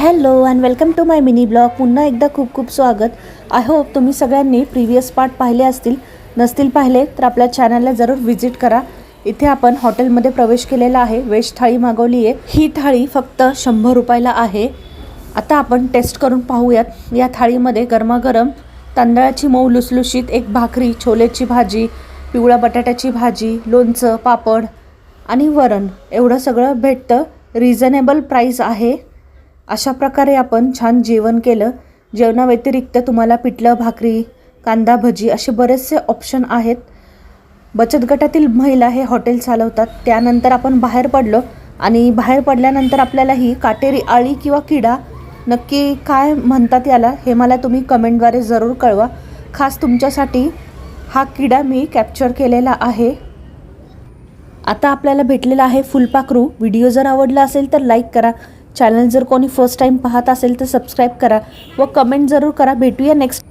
Hello and welcome to my mini blog पुन्हा एकदा खूप खूप स्वागत. आय होप तुम्ही सगळ्यांनी प्रिव्हियस पार्ट पाहिले असतील. नसतील पाहिले तर आपल्या चॅनलला जरूर व्हिजिट करा. इथे आपण हॉटेलमध्ये प्रवेश केलेला आहे. वेज थाळी मागवली आहे ही थाळी फक्त शंभर रुपयाला आहे. आता आपण टेस्ट करून पाहूयात. या थाळीमध्ये गरमागरम तांदळाची मऊ लुसलुशीत एक भाकरी छोलेची भाजी पिवळ्या बटाट्याची भाजी लोणचं पापड आणि वरण. एवढं सगळं भेटतं. रिझनेबल प्राईस आहे. अशा प्रकारे आपण छान जेवण केलं. जेवणाव्यतिरिक्त तुम्हाला पिठलं भाकरी कांदा भजी असे बरेचसे ऑप्शन आहेत. बचत गटातील महिला हे हॉटेल चालवतात. त्यानंतर आपण बाहेर पडलो आणि बाहेर पडल्यानंतर आपल्याला ही काटेरी आळी किंवा किडा नक्की काय म्हणतात याला हे मला तुम्ही कमेंटद्वारे जरूर कळवा. खास तुमच्यासाठी हा किडा मी कॅप्चर केलेला आहे. आता आपल्याला भेटलेला आहे फुलपाखरू. व्हिडिओ जर आवडला असेल तर लाईक करा. चॅनल जर कोणी फर्स्ट टाईम पाहत असेल तर सबस्क्राईब करा व कमेंट जरूर करा. भेटूया नेक्स्ट